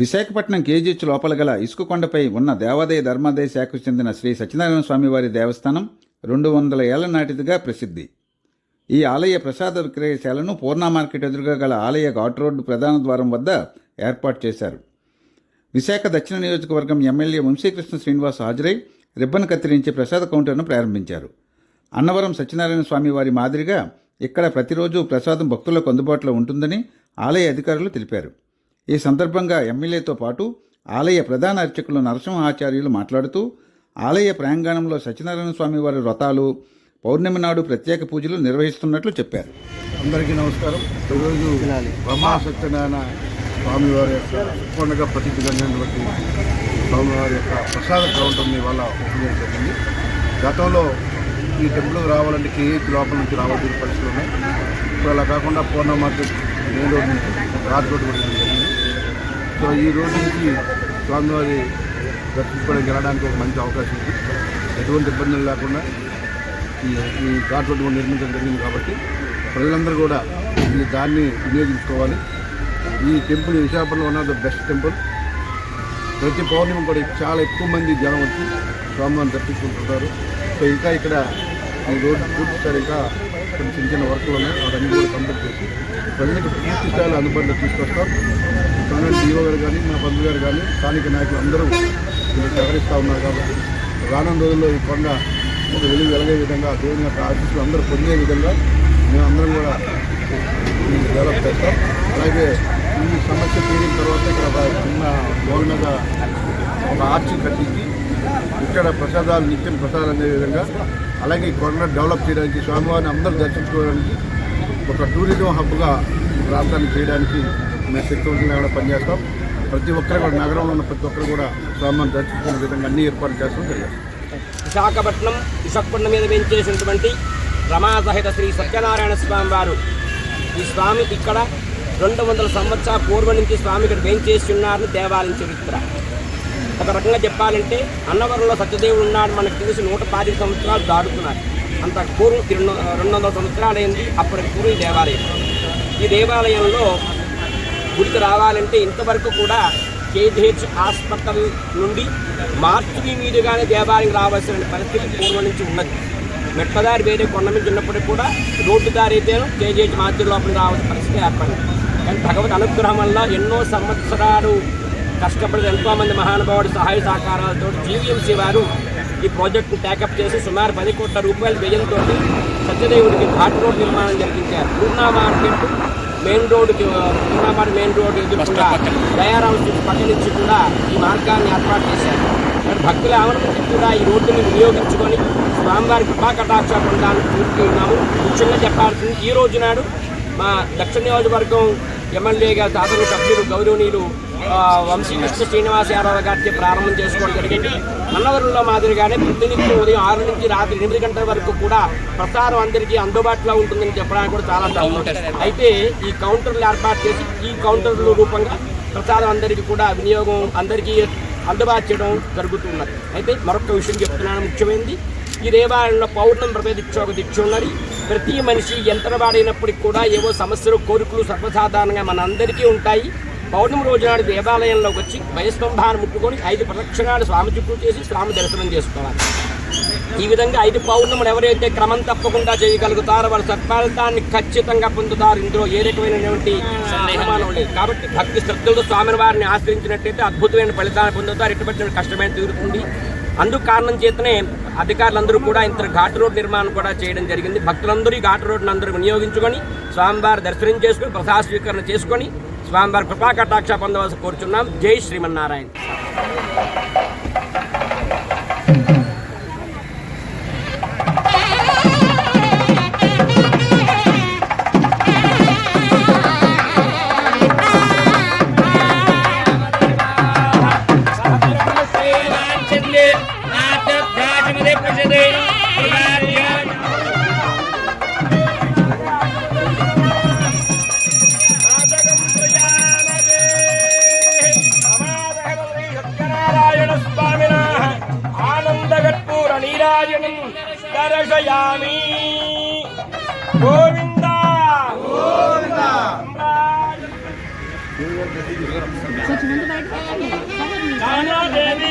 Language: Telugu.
విశాఖపట్నం కేజీహెచ్ లోపల గల ఇసుక కొండపై ఉన్న దేవాదాయ ధర్మాదాయ శాఖకు చెందిన శ్రీ సత్యనారాయణ స్వామివారి దేవస్థానం రెండు వందల ఏళ్ళ నాటిదిగా ప్రసిద్ధి. ఈ ఆలయ ప్రసాద విక్రయశాలను పూర్ణ మార్కెట్ ఎదురుగా గల ఆలయ ఘాట్ రోడ్డు ప్రధాన ద్వారం వద్ద ఏర్పాటు చేశారు. విశాఖ దక్షిణ నియోజకవర్గం ఎమ్మెల్యే వంశీకృష్ణ శ్రీనివాస్ హాజరై రిబ్బన్ కత్తిరించి ప్రసాద కౌంటర్ను ప్రారంభించారు. అన్నవరం సత్యనారాయణ స్వామి వారి మాదిరిగా ఇక్కడ ప్రతిరోజు ప్రసాదం భక్తులకు అందుబాటులో ఉంటుందని ఆలయ అధికారులు తెలిపారు. ఈ సందర్భంగా ఎమ్మెల్యేతో పాటు ఆలయ ప్రధాన అర్చకులు నరసింహ ఆచార్యులు మాట్లాడుతూ ఆలయ ప్రాంగణంలో సత్యనారాయణ స్వామి వారి వ్రతాలు పౌర్ణమి నాడు ప్రత్యేక పూజలు నిర్వహిస్తున్నట్లు చెప్పారు. అందరికీ నమస్కారం. ఈరోజు బ్రహ్మా సత్యనారాయణ స్వామివారి యొక్క పండుగ ప్రసిద్ధి చెందినటువంటి స్వామివారి యొక్క ప్రసాద కౌంటర్ని వల్ల ఓపెన్ చేయడం జరిగింది. గతంలో ఈ టెంపుల్కి రావాలంటే కేఏకి లోపల నుంచి రావాల్సిన పరిస్థితులు ఉన్నాయి. ఇప్పుడు అలా కాకుండా పూర్ణ మార్కెట్ నుంచి రాజ్కోట్ కూడా సో ఈ రోజు నుంచి స్వామివారి దర్శించుకోవడానికి వెళ్ళడానికి ఒక మంచి అవకాశం ఉంది. ఎటువంటి ఇబ్బందులు లేకుండా ఈ ఈ ఘాట్ రోడ్డు కూడా నిర్మించడం జరిగింది కాబట్టి ప్రజలందరూ కూడా ఈ దాన్ని వినియోగించుకోవాలి. ఈ టెంపుల్ విశాఖపట్నంలో ఉన్న ద బెస్ట్ టెంపుల్ ప్రతి పౌర్ణమి కూడా చాలా ఎక్కువ మంది జనం వచ్చి స్వామివారిని దర్శించుకుంటుంటారు. సో ఇంకా ఇక్కడ ఈ రోడ్డు పూర్తి స్థాయి ఇంకా కొన్ని చిన్న చిన్న వర్కులు ఉన్నాయి అవన్నీ కూడా కంప్లీట్ చేసి ప్రజలకు పూర్తి స్థాయిలో అందుబాటులో తీసుకొస్తాం. ఇక్కడ డిఓ గారు కానీ మా బంధువు గారు కానీ స్థానిక నాయకులు అందరూ దీన్ని సహకరిస్తూ ఉన్నారు కాబట్టి రానున్న రోజుల్లో ఈ కొండ ఒక వెలుగు వెలగే విధంగా దేవుని యొక్క ఆశీస్సులు అందరూ పొందే విధంగా మేమందరం కూడా డెవలప్ చేస్తాం. అలాగే ఈ సమస్య తీరిన తర్వాత ఇక్కడ ఒక చిన్న గోల్ మీద ఒక ఆర్చి కట్టించి ఇక్కడ ప్రసాదాలు నిత్యం ప్రసాదాలు అందే విధంగా. అలాగే ఈ కొండ డెవలప్ చేయడానికి స్వామివారిని అందరూ దర్శించుకోవడానికి ఒక టూరిజం హబ్గా ప్రాంతాన్ని చేయడానికి మేము శక్తివంతంగా కూడా పనిచేస్తాం. ప్రతి ఒక్కరు కూడా నగరంలో ఉన్న ప్రతి ఒక్కరు కూడా స్వామిని దర్శించుకునే విధంగా అన్ని ఏర్పాట్లు చేస్తాం విశాఖపట్నం విశాఖపట్నం మీద వేంచేసినటువంటి రమా సహిత శ్రీ సత్యనారాయణ స్వామి వారు. ఈ స్వామి ఇక్కడ రెండు వందల సంవత్సరాల పూర్వం నుంచి స్వామి ఇక్కడ వేంచేసి ఉన్నారని దేవాలయం చరిత్ర. ఒక రకంగా చెప్పాలంటే అన్నవరంలో సత్యదేవుడు ఉన్నాడు మనకు తెలిసి నూట పాతిక సంవత్సరాలు దాటుతున్నారు అంత పూర్వం రెండు రెండు వందల సంవత్సరాలు అప్పటికి పూర్వం ఈ దేవాలయం. ఈ దేవాలయంలో గుడికి రావాలంటే ఇంతవరకు కూడా కేజీహెచ్ హాస్పిటల్ నుండి మార్చుకి మీదుగానే దేవాలయం రావాల్సిన పరిస్థితి పూర్వం నుంచి ఉన్నది. మెట్టదారి వేరే కొండ నుంచి ఉన్నప్పటికీ కూడా రోడ్డు దారి అయితే కేజీహెచ్ మార్చి లోపల రావాల్సిన పరిస్థితి ఏర్పడింది. కానీ భగవత్ అనుగ్రహం వల్ల ఎన్నో సంవత్సరాలు కష్టపడి ఎంతోమంది మహానుభావుడు సహాయ సహకారాలతో జీవీఎంసీ వారు ఈ ప్రాజెక్టును టేకప్ చేసి సుమారు పది కోట్ల రూపాయల వ్యయంతో సత్యదేవుడికి ఘాట్ రోడ్ నిర్మాణం జరిగించారు పూర్ణా మార్కెట్ మెయిన్ రోడ్డుకి పూర్ణామాడి మెయిన్ రోడ్డు ఎదురుకుండా దయారాం పక్క నుంచి కూడా ఈ మార్గాన్ని ఏర్పాటు చేశారు. భక్తుల ఆవరణకి కూడా ఈ రోడ్డుని వినియోగించుకొని స్వామివారి కృపా కటాక్ష పొందాలని కోరుతున్నాము ముఖ్యంగా చెప్పాల్సింది ఈ రోజు నాడు మా దక్షిణ నియోజకవర్గం ఎమ్మెల్యేగా శాసన సభ్యులు గౌరవనీయులు వంశీకృష్ణ శ్రీనివాస్ యాదవ్ గారితో ప్రారంభం చేసుకోవడం జరిగింది. అన్నవరంలో మాదిరిగానే ప్రతినిత్యం ఉదయం ఆరు నుంచి రాత్రి ఎనిమిది గంటల వరకు కూడా ప్రసారం అందరికీ అందుబాటులో ఉంటుందని చెప్పడానికి కూడా చాలా సంతోషం అయితే ఈ కౌంటర్లు ఏర్పాటు చేసి ఈ కౌంటర్ల రూపంగా ప్రసాదం అందరికీ కూడా వినియోగం అందరికీ అందుబాటు చేయడం జరుగుతున్నది. అయితే మరొక విషయం చెప్తున్నాను ముఖ్యమైనది. ఈ దేవాలయంలో పౌర్ణమి వ్రత దీక్ష ఒక దీక్ష ఉన్నది. ప్రతి మనిషి యంత్రవాడైనప్పటికి కూడా ఏవో సమస్యలు కోరికలు సర్వసాధారణంగా మన అందరికీ ఉంటాయి. పౌర్ణమి రోజు నాడు దేవాలయంలోకి వచ్చి వయస్తంభాన్ని ముట్టుకొని ఐదు ప్రదక్షిణాలు స్వామి చుట్టూ చేసి స్వామి దర్శనం చేసుకోవాలి. ఈ విధంగా ఐదు పౌర్ణములు ఎవరైతే క్రమం తప్పకుండా చేయగలుగుతారో వాళ్ళ సత్ఫలితాన్ని ఖచ్చితంగా పొందుతారు. ఇందులో ఏ రకమైనటువంటి అనుమానం లేదు. కాబట్టి భక్తి శ్రద్ధలతో స్వామి వారిని ఆశ్రయించినట్టయితే అద్భుతమైన ఫలితాన్ని పొందుతారు. ఎటువంటి కష్టమైన తీరుతుంది. అందుకు కారణం చేతనే అధికారులందరూ కూడా ఇంత ఘాట్ రోడ్ నిర్మాణం కూడా చేయడం జరిగింది. భక్తులందరూ ఈ ఘాట్ రోడ్ను అందరూ వినియోగించుకొని స్వామివారి దర్శనం చేసుకుని ప్రసాద స్వీకరణ చేసుకొని స్వామివారి కృపా కటాక్ష పొందవలసి కోరుచున్నాం. జై శ్రీమన్నారాయణ. ಶ್ರೀರಾಮಿ ಗೋವಿಂದ ಗೋವಿಂದ ದೇವಿ